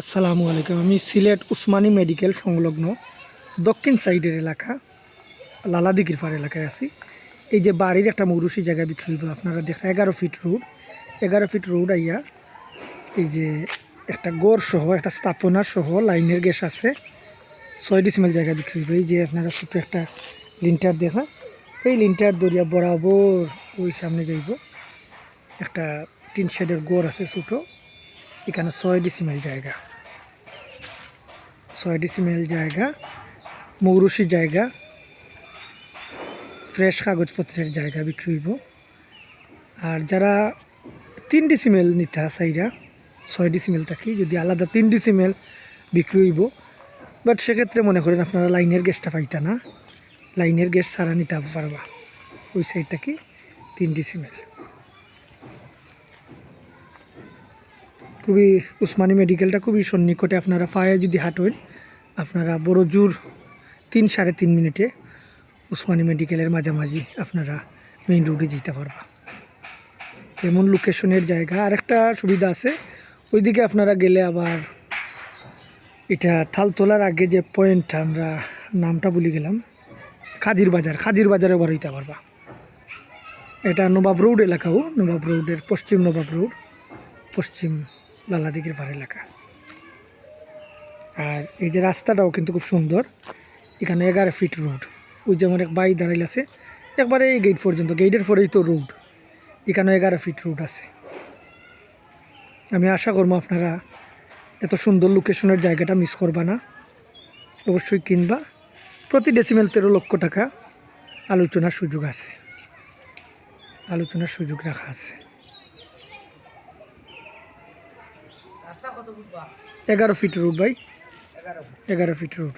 আসসালামু আলাইকুম। আমি সিলেট উসমানী মেডিকেল সংলগ্ন দক্ষিণ সাইডের এলাকা লালাদিঘির পার এলাকায় আছি। এই যে বাড়ির একটা মৌরুষি জায়গা বিক্রি হইব আপনারা দেখা এগারো ফিট রোড। এগারো ফিট রোড আইয়া এই যে একটা গোর সহ, একটা স্থাপনা সহ লাইনের গ্যাস আছে, ছয় ডিসিমেল জায়গা বিক্রি হইব এই যে আপনারা ছোটো একটা লিন্টার দেখা, এই লিন্টার দরিয়া বরাবর ওই সামনে যাইব। একটা টিন শেডের গোর আছে ছোটো, এখানে ছয় ডিসিমেল জায়গা। ছয় ডিসিমেল জায়গা, মৌরুষি জায়গা ফ্রেশ কাগজপত্রের জায়গা বিক্রি হইব। আর যারা তিন ডিসিমেল নিতে চাইরা ছয় ডিসিমেল থাকি, যদি আলাদা তিন ডিসিমেল বিক্রি হইব। বাট সেক্ষেত্রে মনে করেন আপনারা লাইনের গ্যাসটা পাইতা না। লাইনের গ্যাস ছাড়া নিতে পারবা। ওই সাইড থাকি তিন ডিসিমেল খুবই উসমানী মেডিকেলটা খুবই সন্নিকটে আপনারা পায়ে যদি হাঁটেন আপনারা বড় জোর তিন সাড়ে তিন মিনিটে উসমানী মেডিকেলের মাঝামাঝি আপনারা মেইন রোডে যেতে পারবা। এমন লোকেশনের জায়গা। আর একটা সুবিধা আছে, ওইদিকে আপনারা গেলে আবার এটা থাল তোলার আগে যে পয়েন্ট আমরা নামটা ভুলে গেলাম, খাজির বাজার। খাজির বাজারে বার হইতে পারবা। এটা নবাব রোড এলাকাও, নবাব রোডের পশ্চিম নবাব রোড, পশ্চিম লালাদিঘির পাড় এলাকা। আর এই যে রাস্তাটাও কিন্তু খুব সুন্দর। এখানে এগারো ফিট রোড ওই যেমন এক বাই দাঁড়াইল আছে, একবারে এই গেট পর্যন্ত গেটের পরেই তো রোড এখানে এগারো ফিট রোড আছে। আমি আশা করব আপনারা এত সুন্দর লোকেশনের জায়গাটা মিস করবা না। অবশ্যই কিনবা। প্রতি ডেসিমেল তেরো লক্ষ টাকা আলোচনার সুযোগ আছে। আলোচনার সুযোগ রাখা আছে। এগারো ফিট রুট ভাই। এগারো ফিট। রোড